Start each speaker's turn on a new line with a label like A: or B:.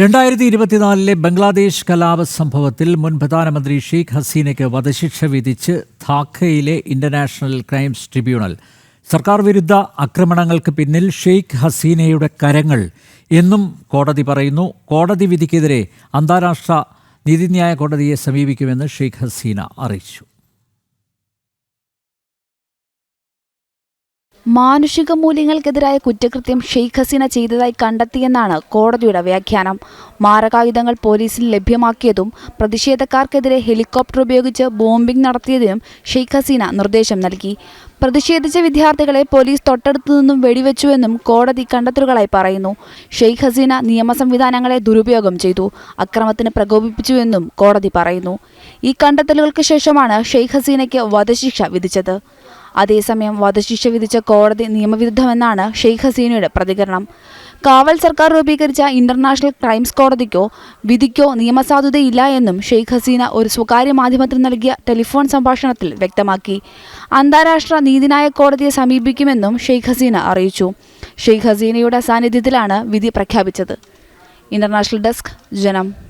A: രണ്ടായിരത്തി ഇരുപത്തിനാലിലെ ബംഗ്ലാദേശ് കലാപ സംഭവത്തിൽ മുൻ പ്രധാനമന്ത്രി ഷെയ്ഖ് ഹസീനയ്ക്ക് വധശിക്ഷ വിധിച്ച് ധാക്കയിലെ ഇന്റർനാഷണൽ ക്രൈംസ് ട്രിബ്യൂണൽ. സർക്കാർ വിരുദ്ധ ആക്രമണങ്ങൾക്ക് പിന്നിൽ ഷെയ്ഖ് ഹസീനയുടെ കരങ്ങൾ എന്നും കോടതി പറയുന്നു. കോടതി വിധിക്കെതിരെ അന്താരാഷ്ട്ര നീതിന്യായ കോടതിയെ സമീപിക്കുമെന്ന് ഷെയ്ഖ് ഹസീന അറിയിച്ചു.
B: മാനുഷിക മൂല്യങ്ങൾക്കെതിരായ കുറ്റകൃത്യം ഷെയ്ഖ് ഹസീന ചെയ്തതായി കണ്ടെത്തിയെന്നാണ് കോടതിയുടെ വ്യാഖ്യാനം. മാരകായുധങ്ങൾ പോലീസിൽ ലഭ്യമാക്കിയതും പ്രതിഷേധക്കാർക്കെതിരെ ഹെലികോപ്റ്റർ ഉപയോഗിച്ച് ബോംബിംഗ് നടത്തിയതിനും ഷെയ്ഖ് ഹസീന നിർദ്ദേശം നൽകി. പ്രതിഷേധിച്ച വിദ്യാർത്ഥികളെ പോലീസ് തൊട്ടടുത്തു നിന്നും വെടിവെച്ചുവെന്നും കോടതി കണ്ടെത്തലുകളായി പറയുന്നു. ഷെയ്ഖ് ഹസീന നിയമ സംവിധാനങ്ങളെ ദുരുപയോഗം ചെയ്തു അക്രമത്തിന് പ്രകോപിപ്പിച്ചുവെന്നും കോടതി പറയുന്നു. ഈ കണ്ടെത്തലുകൾക്ക് ശേഷമാണ് ഷെയ്ഖ് ഹസീനയ്ക്ക് വധശിക്ഷ വിധിച്ചത്. അതേസമയം വധശിക്ഷ വിധിച്ച കോടതി നിയമവിരുദ്ധമെന്നാണ് ഷെയ്ഖ് ഹസീനയുടെ പ്രതികരണം. കാവൽ സർക്കാർ രൂപീകരിച്ച ഇന്റർനാഷണൽ ക്രൈംസ് കോടതിക്കോ വിധിക്കോ നിയമസാധുതയില്ല എന്നും ഷെയ്ഖ് ഹസീന ഒരു സ്വകാര്യ മാധ്യമത്തിന് നൽകിയ ടെലിഫോൺ സംഭാഷണത്തിൽ വ്യക്തമാക്കി. അന്താരാഷ്ട്ര നീതിന്യായ കോടതിയെ സമീപിക്കുമെന്നും ഷെയ്ഖ് ഹസീന അറിയിച്ചു. ഷെയ്ഖ് ഹസീനയുടെ സാന്നിധ്യത്തിലാണ് വിധി പ്രഖ്യാപിച്ചത്. ഇന്റർനാഷണൽ ഡെസ്ക് ജനം.